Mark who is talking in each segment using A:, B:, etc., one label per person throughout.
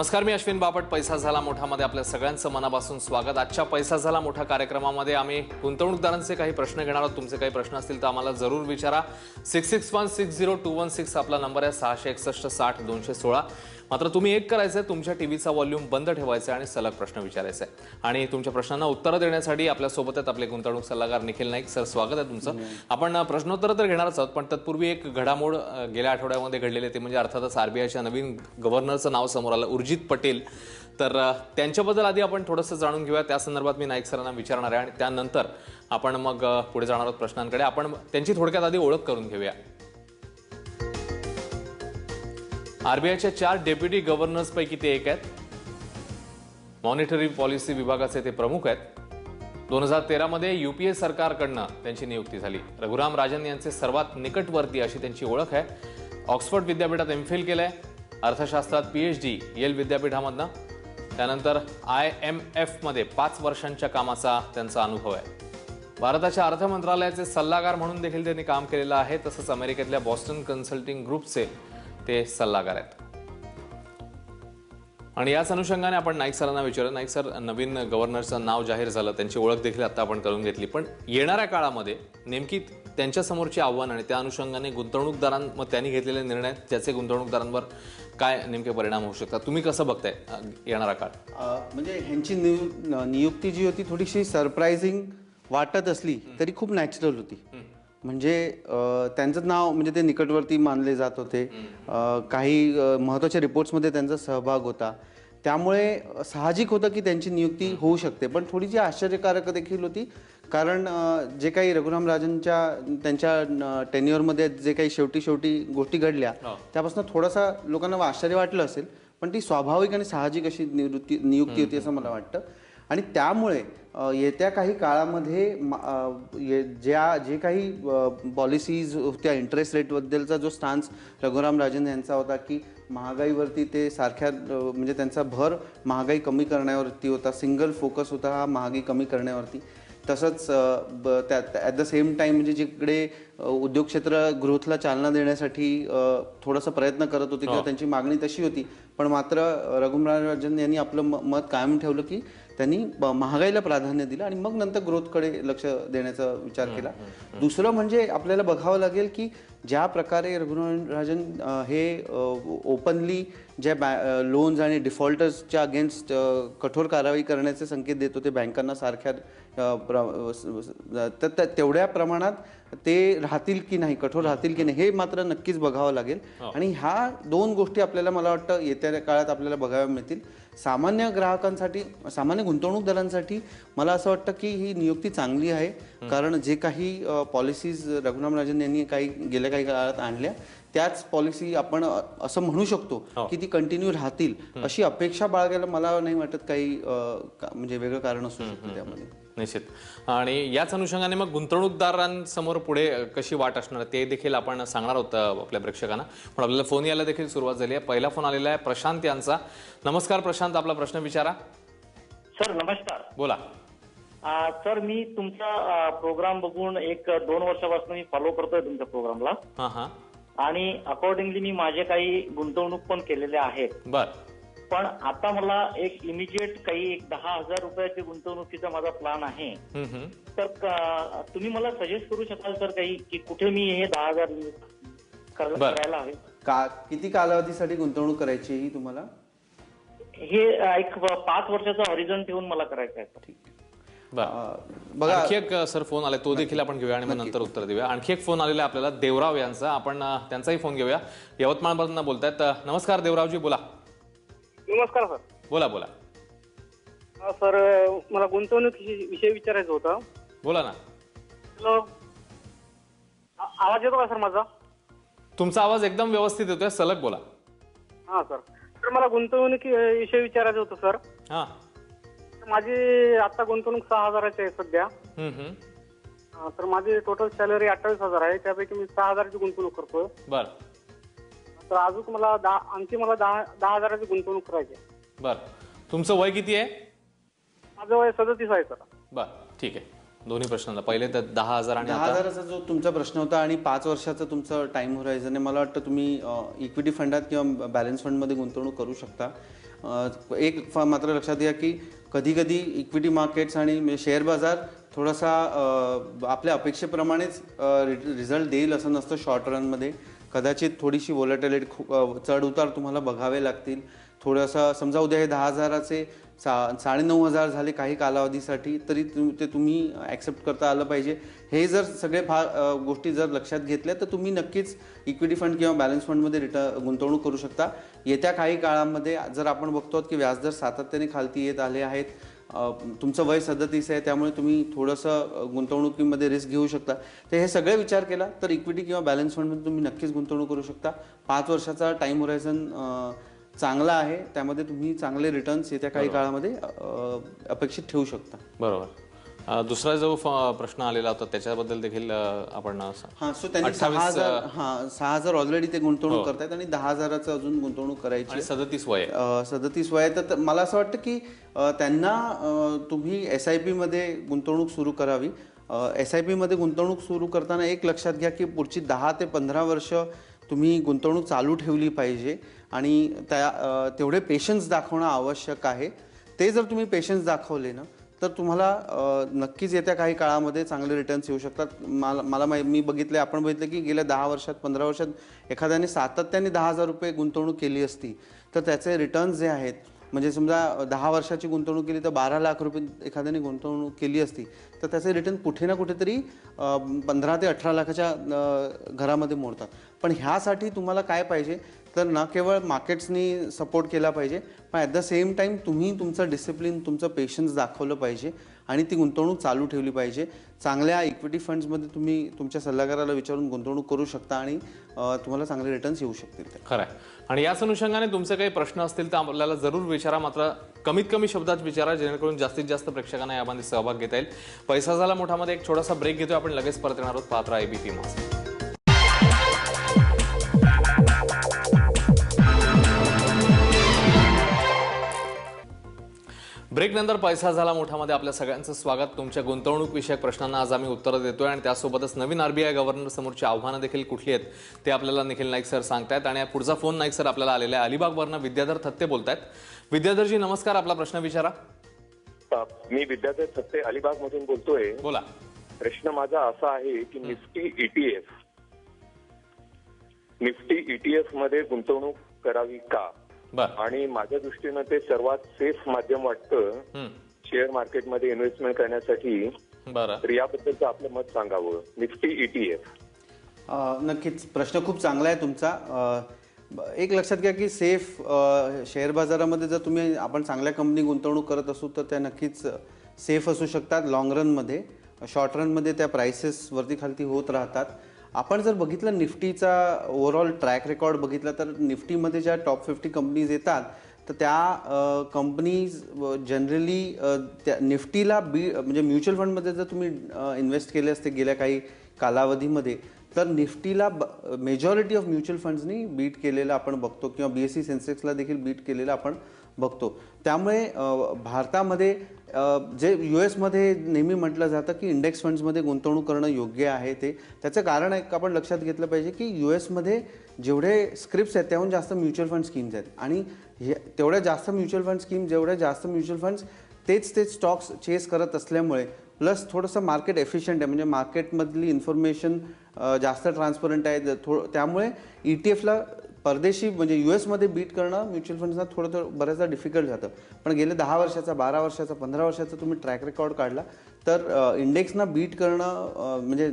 A: नमस्कार मी अश्विन बापट. पैसा झाला मोठामध्ये आपल्या सगळ्यांचं मनापासून स्वागत. आजच्या पैसा झाला मोठा कार्यक्रमामध्ये आम्ही गुंतवणूकदारांचे काही प्रश्न घेणार आहोत. तुमचे काही प्रश्न असतील तर आम्हाला जरूर विचारा. Six six one six zero two one six आपला नंबर आहे. सहाशे एकसष्ट साठ दोनशे सोळा. मात्र तुम्ही एक करायचं आहे तुमच्या टीव्हीचा व्हॉल्यूम बंद ठेवायचा आहे आणि सलग प्रश्न विचारायचा आहे आणि तुमच्या प्रश्नांना उत्तरं देण्यासाठी आपल्यासोबत आहेत आपले गुंतवणूक सल्लागार निखिल नाईक. सर स्वागत आहे तुमचं. आपण प्रश्नोत्तर तर घेणारच आहोत पण तत्पूर्वी एक घडामोड गेल्या आठवड्यामध्ये घडलेले ते म्हणजे अर्थातच आरबीआयच्या नवीन गव्हर्नरचं नाव समोर आलं उर्जित पटेल. तर त्यांच्याबद्दल आधी आपण थोडंसं जाणून घेऊया. त्या संदर्भात मी नाईक सरांना विचारणार आहे. आणि त्यानंतर आपण मग पुढे जाणार आहोत प्रश्नांकडे. आपण त्यांची थोडक्यात आधी ओळख करून घेऊया. आरबीआयच्या चार डेप्युटी गव्हर्नर्सपैकी ते एक आहेत. मॉनिटरी पॉलिसी विभागाचे ते प्रमुख आहेत. दोन हजार तेरामध्ये युपीए सरकारकडनं त्यांची नियुक्ती झाली. रघुराम राजन यांचे सर्वात निकटवर्ती अशी त्यांची ओळख आहे. ऑक्सफर्ड विद्यापीठात एम फिल आहे अर्थशास्त्रात पीएच डी येल विद्यापीठामधनं. त्यानंतर आय एम एफमध्ये पाच वर्षांच्या कामाचा त्यांचा अनुभव आहे. भारताच्या अर्थ मंत्रालयाचे सल्लागार म्हणून देखील त्यांनी काम केलेलं आहे. तसंच अमेरिकेतल्या बॉस्टन कन्सल्टिंग ग्रुपचे ते सल्लागार आहेत. आणि याच अनुषंगाने आपण नाईक सरांना विचारलं नाईक सर नवीन गव्हर्नरचं नाव जाहीर झालं त्यांची ओळख देखील आता आपण करून घेतली. पण येणाऱ्या काळामध्ये नेमकी त्यांच्या समोरची आव्हान आणि त्या अनुषंगाने गुंतवणूकदारां मग त्यांनी घेतलेले निर्णय त्याचे गुंतवणूकदारांवर काय नेमके परिणाम होऊ शकतात? तुम्ही कसं बघताय येणारा काळ?
B: म्हणजे ह्यांची नियु- नियुक्ती जी होती थोडीशी सरप्रायझिंग वाटत असली तरी खूप नॅचरल होती. म्हणजे त्यांचं नाव म्हणजे ते निकटवर्ती मानले जात होते. काही महत्त्वाच्या रिपोर्ट्समध्ये त्यांचा सहभाग होता. त्यामुळे साहजिक होतं की त्यांची नियुक्ती होऊ शकते. पण थोडीशी आश्चर्यकारक देखील होती. कारण जे काही रघुराम राजनच्या त्यांच्या टेन्युअरमध्ये जे काही शेवटी शेवटी गोष्टी घडल्या त्यापासून थोडासा लोकांना आश्चर्य वाटलं असेल. पण ती स्वाभाविक आणि साहजिक अशी निवृत्ती नियुक्ती होती असं मला वाटतं. आणि त्यामुळे येत्या काही काळामध्ये ये- ज्या जे काही पॉलिसीज होत्या इंटरेस्ट रेटबद्दलचा जो स्टान्स रघुराम राजन यांचा होता की महागाईवरती ते सारख्या म्हणजे त्यांचा भर महागाई कमी करण्यावरती होता सिंगल फोकस होता हा महागाई कमी करण्यावरती. तसंच त्या ॲट द सेम टाइम म्हणजे जिकडे उद्योग क्षेत्र ग्रोथला चालना देण्यासाठी थोडासा प्रयत्न करत होते किंवा त्यांची मागणी तशी होती. पण मात्र रघुराम राजन यांनी आपलं म- मत कायम ठेवलं की त्यांनी ब- महागाईला प्राधान्य दिलं आणि मग नंतर ग्रोथकडे लक्ष देण्याचा विचार केला. दुसरं म्हणजे आपल्याला बघावं लागेल की ज्या प्रकारे रघुराम राजन अ, हे ओपनली ज्या बॅ लोन्स आणि डिफॉल्टर्सच्या अगेन्स्ट कठोर कारवाई करण्याचे संकेत देत होते बँकांना सारख्या अ, प्र- स- स- तर त्या- तेवढ्या प्रमाणात ते राहतील की नाही कठोर राहतील की नाही हे मात्र नक्कीच बघावं लागेल. आणि ह्या दोन गोष्टी आपल्याला मला वाटतं येत्या काळात आपल्याला बघाव्या मिळतील. सामान्य ग्राहकांसाठी सामान्य गुंतवणूकदारांसाठी मला असं वाटतं की ही नियुक्ती चांगली आहे. कारण जे काही पॉलिसीज रघुराम राजन यांनी काही गेल्या काही काळात आणल्या त्याच पॉलिसी आपण असं म्हणू शकतो की ती कंटिन्यू राहतील. अशी अपेक्षा बाळगायला मला नाही वाटत काही म्हणजे वेगळं कारण असू शकतं त्यामध्ये.
A: निश्चित. आणि याच अनुषंगाने मग गुंतवणूकदारांसमोर पुढे कशी वाट असणार ते देखील आपण सांगणार आहोत अ, आपल्या प्रेक्षकांना. पण आपल्याला फोन यायला देखील सुरुवात झाली आहे. पहिला फोन आलेला आहे प्रशांत यांचा. नमस्कार प्रशांत आपला प्रश्न विचारा.
C: सर नमस्कार.
A: बोला.
C: आ, सर मी तुमचा प्रोग्राम बघून एक दोन वर्षापासून मी फॉलो करतोय तुमच्या प्रोग्रामला.
A: हां हां.
C: आणि अकॉर्डिंगली मी माझे काही गुंतवणूक पण केलेले आहेत.
A: बर.
C: पण आता मला एक इमिजिएट काही एक दहा हजार रुपयाची गुंतवणुकीचा माझा प्लॅन आहे. तर तुम्ही मला सजेस्ट करू शकाल सर काही की कुठे मी हे दहा हजार. करायला हवे?
B: का किती कालावधीसाठी गुंतवणूक करायची ही तुम्हाला?
C: हे एक पाच वर्षाचा हॉरिझन ठेवून मला करायचं आहे.
B: बघा.
A: आणखी एक सर फोन आलाय तो देखील आपण घेऊया आणि मग नंतर उत्तर देऊया. आणखी एक फोन आलेला आपल्याला देवराव यांचा. आपण त्यांचाही फोन घेऊया. यवतमाळमधून बोलतायत. नमस्कार देवरावजी बोला.
D: नमस्कार सर.
A: बोला बोला.
D: हा, सर मला गुंतवणूक विषयी विचारायचं होतं.
A: बोला ना.
D: हॅलो. आ- आवाज येतो का सर माझा?
A: तुमचा आवाज एकदम व्यवस्थित येतोय. सलग बोला.
D: हा सर. तर मला गुंतवणुकी विषयी विचारायचं होतं सर.
A: हां.
D: माझी आता गुंतवणूक सहा हजाराची आहे सध्या.
A: हम्म, हम्म.
D: हा, तर माझी टोटल सॅलरी अठ्ठावीस हजार आहे. त्यापैकी मी सहा हजाराची गुंतवणूक करतोय.
A: बर.
D: तर अजून मला दहा आणखी मला दहा दहा हजाराची गुंतवणूक करायची आहे.
A: बर. तुमचं वय किती आहे?
D: माझं वय सदतीस आहे सर.
A: बर ठीक आहे. दोन्ही प्रश्नांना. पहिले तर दहा हजार आणि
B: दहा
A: आता?
B: हजाराचा जो तुमचा प्रश्न होता आणि पाच वर्षाचा तुमचं टाइम होरायझन आहे मला वाटतं तुम्ही इक्विटी फंडात किंवा बॅलन्स फंडमध्ये गुंतवणूक करू शकता. अ, एक फ- मात्र लक्षात घ्या की कधी कधी इक्विटी मार्केट्स आणि म्हणजे शेअर बाजार थोडासा अ, आपल्या अपेक्षेप्रमाणेच रिझल्ट देईल असं नसतं शॉर्ट रनमध्ये कदाचित थोडीशी वॉलेटलेट चढ उतार तुम्हाला बघावे लागतील. थोडंसं समजा उद्या हे दहा हजाराचे सा साडेनऊ हजार झाले काही कालावधीसाठी तरी तुम ते तुम्ही ॲक्सेप्ट करता आलं पाहिजे. हे जर सगळे फार गोष्टी जर लक्षात घेतल्या तर तुम्ही नक्कीच इक्विटी फंड किंवा बॅलन्स फंडमध्ये रिटर्न गुंतवणूक करू शकता. येत्या काही काळामध्ये जर आपण बघतो की व्याजदर सातत्याने खालती येत आले आहेत तुमचं वय सदतीस आहे त्यामुळे तुम्ही थोडंसं गुंतवणुकीमध्ये रिस्क घेऊ शकता. तर हे सगळे विचार केला तर इक्विटी किंवा बॅलन्स फंडमध्ये तुम्ही नक्कीच गुंतवणूक करू शकता. पाच वर्षाचा टाईम होरायझन चांगला आहे त्यामध्ये तुम्ही चांगले रिटर्न्स येत्या काही काळामध्ये अपेक्षित ठेवू शकता.
A: बरोबर. अ, दुसरा जो फ- प्रश्न आलेला होता त्याच्याबद्दल देखील अ, आपण
B: हां सो त्यांनी सहा
A: 28,
B: हजार हां सहा हजार ऑलरेडी ते गुंतवणूक करतायत आणि दहा हजाराचं अजून गुंतवणूक करायची
A: आणि सदतीस वय आहे.
B: सदतीस वय आहे. तर त- मला असं वाटतं की अ, त्यांना अ, तुम्ही एस आय पीमध्ये गुंतवणूक सुरू करावी एस आय पीमध्ये गुंतवणूक सुरू करताना एक लक्षात घ्या की पुढची दहा ते पंधरा वर्ष तुम्ही गुंतवणूक चालू ठेवली पाहिजे आणि त्या अ, तेवढे पेशन्स दाखवणं आवश्यक आहे ते जर तुम्ही पेशन्स दाखवले ना तर तुम्हाला नक्कीच येत्या काही काळामध्ये चांगले रिटर्न्स येऊ शकतात. मला मला मी बघितले आपण बघितलं की गेल्या दहा वर्षात पंधरा वर्षात एखाद्याने सातत्याने दहा हजार रुपये गुंतवणूक केली असती तर त्याचे रिटर्न्स जे आहेत म्हणजे समजा दहा वर्षाची गुंतवणूक केली तर बारा लाख रुपये एखाद्याने गुंतवणूक केली असती तर त्याचे रिटर्न कुठे ना कुठेतरी पंधरा ते अठरा लाखाच्या घरामध्ये मोडतात. पण ह्यासाठी तुम्हाला काय पाहिजे तर ना केवळ मार्केट्सनी सपोर्ट केला पाहिजे पण ॲट द सेम टाईम तुम्ही तुमचं डिसिप्लिन तुमचं पेशन्स दाखवलं पाहिजे आणि ती गुंतवणूक चालू ठेवली पाहिजे. चांगल्या इक्विटी फंड्समध्ये तुम्ही तुमच्या सल्लागाराला विचारून गुंतवणूक करू शकता आणि तुम्हाला चांगले रिटर्न्स येऊ शकतील
A: खरं आहे. आणि याच अनुषंगाने तुमचे काही प्रश्न असतील तर आपल्याला जरूर विचारा. मात्र कमीत कमी शब्दात विचारा जेणेकरून जास्तीत जास्त प्रेक्षकांना यामध्ये सहभाग घेता येईल. पैसा झाला मोठामध्ये एक छोटासा ब्रेक घेतोय. आपण लगेच परत येणार आहोत. पात्र आय बी टी ब्रेक नंतर पैसा झाला मोठामध्ये आपल्या सगळ्यांचं स्वागत. तुमच्या गुंतवणूक विषयक प्रश्नांना आज आम्ही उत्तरं देतोय आणि त्यासोबतच नवीन आरबीआय गव्हर्नर समोरची आव्हानं देखील कुठली आहेत ते आपल्याला निखिल नाईक सर सांगतायत. आणि पुढचा फोन नाईक सर आपल्याला आलेला आहे. अलिबागवरनं विद्याधर थत्ते बोलतायत. विद्याधरजी नमस्कार. आपला प्रश्न विचारा.
E: मी विद्याधर सत्ते अलिबाग मधून बोलतोय.
A: बोला.
E: प्रश्न माझा असा आहे की निफ्टी ईटीएफ निफ्टी ईटीएफमध्ये गुंतवणूक करावी का? आणि माझ्या दृष्टीनं ते सर्वात सेफ माध्यम वाटतं. शेअर मार्केटमध्ये इन्व्हेस्टमेंट करण्यासाठी.
A: बरं.
E: तर याबद्दलचं आपलं मत सांगावं. निफ्टी ईटीएफ
B: अ, नक्कीच. प्रश्न खूप चांगला आहे तुमचा. एक लक्षात घ्या की सेफ शेअर बाजारामध्ये जर तुम्ही आपण चांगल्या कंपनी गुंतवणूक करत असू तर त्या नक्कीच सेफ असू शकतात लाँग रनमध्ये शॉर्ट रनमध्ये त्या प्राइसेस वरती खालती होत राहतात. आपण जर बघितलं निफ्टीचा ओव्हरऑल ट्रॅक रेकॉर्ड बघितला तर निफ्टीमध्ये ज्या टॉप फिफ्टी कंपनीज येतात तर त्या कंपनीज जनरली त्या निफ्टीला बी म्हणजे म्युच्युअल फंडमध्ये जर तुम्ही इन्व्हेस्ट केले असते गेल्या काही कालावधीमध्ये तर निफ्टीला ब मेजॉरिटी ऑफ म्युच्युअल फंड्सनी बीट केलेलं आपण बघतो किंवा बी एस सी सेन्सेक्सला देखील बीट केलेलं आपण बघतो. त्यामुळे भारतामध्ये जे यू एसमध्ये नेहमी म्हटलं जातं की इंडेक्स फंड्समध्ये गुंतवणूक करणं योग्य आहे ते. त्याचं कारण एक आपण लक्षात घेतलं पाहिजे की यू एसमध्ये जेवढे स्क्रिप्ट्स आहेत त्याहून जास्त म्युच्युअल फंड स्कीम्स आहेत. आणि हे तेवढ्या जास्त म्युच्युअल फंड स्कीम जेवढ्या जास्त म्युच्युअल फंड्स तेच तेच स्टॉक्स चेस करत असल्यामुळे प्लस थोडंसं मार्केट एफिशियंट आहे. म्हणजे मार्केटमधली इन्फॉर्मेशन जास्त ट्रान्सपरंट आहे. थो त्यामुळे ई टी एफला परदेशी म्हणजे यू एसमध्ये बीट करणं म्युच्युअल फंड्सना थोडं थोडं बऱ्याचदा डिफिकल्ट जातं. पण गेले दहा वर्षाचा बारा वर्षाचा पंधरा वर्षाचा तुम्ही ट्रॅक रेकॉर्ड काढला तर इंडेक्सना बीट करणं म्हणजे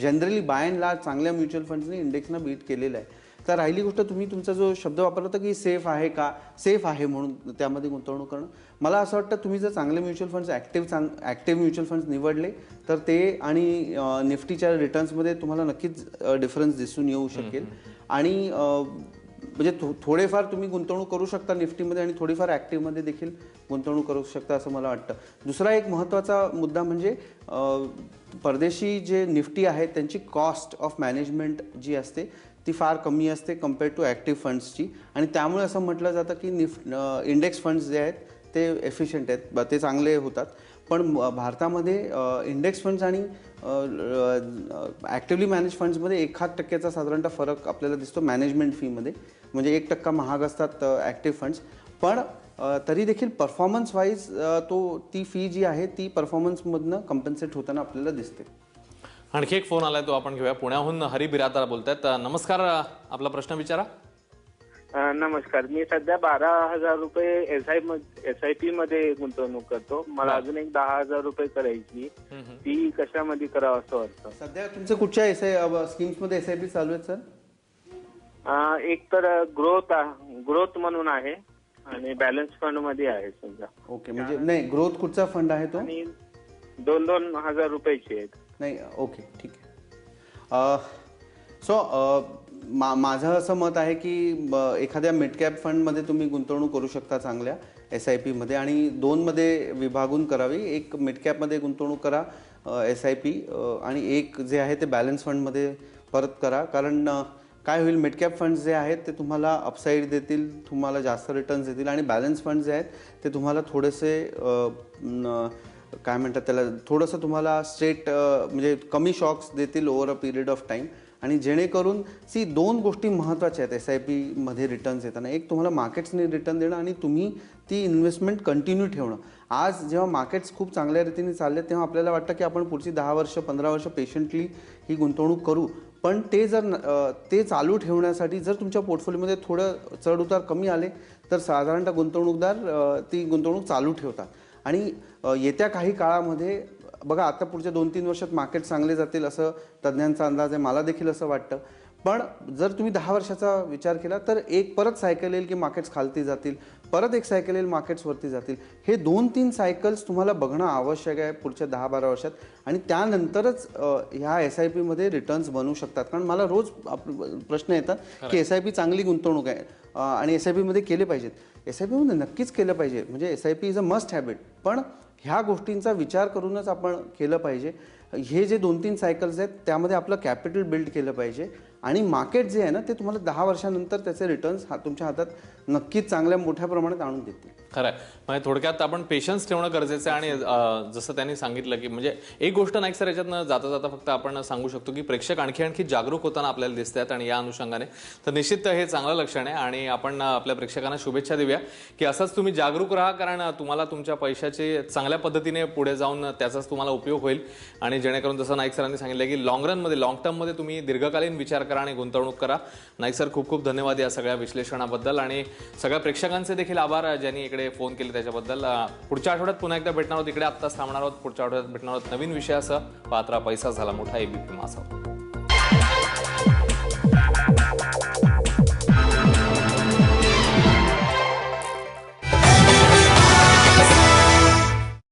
B: जनरली बाय अँड लार्ज चांगल्या म्युच्युअल फंड्सनी इंडेक्सना बीट केलेलं आहे. तर राहिली गोष्ट तुम्ही तुमचा जो शब्द वापरला होता की सेफ आहे का? सेफ आहे म्हणून त्यामध्ये गुंतवणूक करणं. मला असं वाटतं तुम्ही जर चांगले म्युच्युअल फंड्स ॲक्टिव्ह चांग ॲक्टिव्ह म्युच्युअल फंड्स निवडले तर ते आणि निफ्टीच्या रिटर्न्समध्ये तुम्हाला नक्कीच डिफरन्स दिसून येऊ शकेल. आणि म्हणजे थो थोडेफार तुम्ही गुंतवणूक करू शकता निफ्टीमध्ये आणि थोडीफार ॲक्टिव्हमध्ये देखील गुंतवणूक करू शकता असं मला वाटतं. दुसरा एक महत्त्वाचा मुद्दा म्हणजे परदेशी जे निफ्टी आहेत त्यांची कॉस्ट ऑफ मॅनेजमेंट जी असते ती फार कमी असते कंपेअर टू ॲक्टिव्ह फंड्सची. आणि त्यामुळे असं म्हटलं जातं की निफ इंडेक्स फंड्स जे आहेत ते एफिशियंट आहेत. ब- ते चांगले होतात. पण म- भारतामध्ये इंडेक्स फंड्स आणि ॲक्टिव्हली मॅनेज फंड्समध्ये एखाद टक्क्याचा साधारणतः फरक आपल्याला दिसतो मॅनेजमेंट फीमध्ये म्हणजे एक टक्का महाग असतात ॲक्टिव्ह फंड्स पण तरी देखील परफॉर्मन्स वाईज तो ती फी जी आहे ती परफॉर्मन्समधनं कंपन्सेट होताना आपल्याला दिसते.
A: आणखी एक फोन आलाय तो आपण घेऊया. पुण्याहून हरी बिरादार बोलत आहेत नमस्कार आपला प्रश्न विचारा.
F: नमस्कार. मी सध्या बारा हजार रुपये S I S I P मध्ये गुंतवणूक करतो. मला अजून एक दहा हजार रुपये करायची. ती कशामध्ये करावं असं वाटतं?
B: सध्या तुमचं कुठच्या एस आय स्कीम्समध्ये एस आय पी चालू आहेत सर?
F: अ, एक तर ग्रोथ ग्रोथ म्हणून आहे आणि बॅलन्स फंडमध्ये आहे समजा
B: ओके म्हणजे नाही ग्रोथ कुठचा फंड आहे तो?
F: आणि दोन दोन हजार रुपयाचे आहेत.
B: नाही ओके ठीक आहे. सो मा माझं असं मत आहे की एखाद्या मिडकॅप फंडमध्ये तुम्ही गुंतवणूक करू शकता चांगल्या एस आय पीमध्ये आणि दोनमध्ये विभागून करावी. एक मिडकॅपमध्ये गुंतवणूक करा एस आय पी आणि एक जे आहे ते बॅलन्स फंडमध्ये परत करा. कारण काय होईल मिडकॅप फंड्स जे आहेत ते तुम्हाला अपसाईड देतील तुम्हाला जास्त रिटर्न्स देतील आणि बॅलन्स फंड जे आहेत ते तुम्हाला थोडेसे काय म्हणतात त्याला थोडंसं तुम्हाला स्ट्रेट म्हणजे कमी शॉक्स देतील over a period of time आणि जेणेकरून सी दोन गोष्टी महत्त्वाच्या आहेत. एस आय पीमध्ये रिटर्न्स येताना. एक तुम्हाला मार्केट्सने रिटर्न देणं आणि तुम्ही ती इन्व्हेस्टमेंट कंटिन्यू ठेवणं. आज जेव्हा मार्केट्स खूप चांगल्या रीतीने चालले तेव्हा आपल्याला वाटतं की आपण पुढची दहा वर्ष पंधरा वर्ष पेशंटली ही गुंतवणूक करू. पण ते जर ते चालू ठेवण्यासाठी जर तुमच्या पोर्टफोलिओमध्ये थोडं चढउतार कमी आले तर साधारणतः गुंतवणूकदार ती गुंतवणूक चालू ठेवतात. आणि येत्या काही काळामध्ये बघा आता पुढच्या दोन तीन वर्षात मार्केट चांगले जातील असं तज्ज्ञांचा अंदाज आहे मला देखील असं वाटतं. पण जर तुम्ही दहा वर्षाचा विचार केला तर एक परत सायकल येईल की मार्केट्स खालती जातील परत एक सायकल येईल मार्केट्स वरती जातील. हे दोन तीन सायकल्स तुम्हाला बघणं आवश्यक आहे पुढच्या दहा बारा वर्षात. आणि त्यानंतरच ह्या एस आय पीमध्ये रिटर्न्स बनू शकतात. कारण मला रोज आप- प्रश्न येतात की एस आय पी चांगली गुंतवणूक आहे. आणि एस आय पीमध्ये केले पाहिजेत. एस आय पीमध्ये नक्कीच केलं पाहिजे. म्हणजे S I P is a must habit पण ह्या गोष्टींचा विचार करूनच आपण केलं पाहिजे. हे जे दोन तीन सायकल्स आहेत त्यामध्ये आपलं कॅपिटल बिल्ड केलं पाहिजे. आणि मार्केट जे आहे ना ते तुम्हाला दहा वर्षानंतर त्याचे रिटर्न्स हा तुमच्या हातात नक्कीच चांगल्या मोठ्या प्रमाणात आणून देतील.
A: खरंय. म्हणजे थोडक्यात आपण पेशन्स ठेवणं गरजेचं आहे आणि जसं त्यांनी सांगितलं की म्हणजे एक गोष्ट नाही सर याच्यातनं जाता जाता फक्त आपण सांगू शकतो की प्रेक्षक आणखी आणखी जागरूक होताना आपल्याला दिसत आहेत आणि या अनुषंगाने. तर निश्चित हे चांगलं लक्षण आहे आणि आपण आपल्या प्रेक्षकांना शुभेच्छा देऊया की असंच तुम्ही जागरूक राहा कारण तुम्हाला तुमच्या पैशाचे चांगल्या पद्धतीने पुढे जाऊन त्याचाच तुम्हाला उपयोग होईल. आणि जेणेकरून जसं नाईक सरांनी सांगितलं की लॉंग रनमध्ये लॉंग टर्ममध्ये तुम्ही दीर्घकालीन विचार करा आणि गुंतवणूक करा. नाईक सर खूप खूप धन्यवाद या सगळ्या विश्लेषणाबद्दल आणि सगळ्या प्रेक्षकांचे देखील आभार ज्यांनी इकडे फोन केले त्याच्याबद्दल. पुढच्या आठवड्यात पुन्हा एकदा भेटणार आहोत. इकडे आत्ताच थांबणार आहोत. पुढच्या आठवड्यात भेटणार आहोत नवीन विषयासह. पात्रा पैसा झाला मोठा एबीपी मासा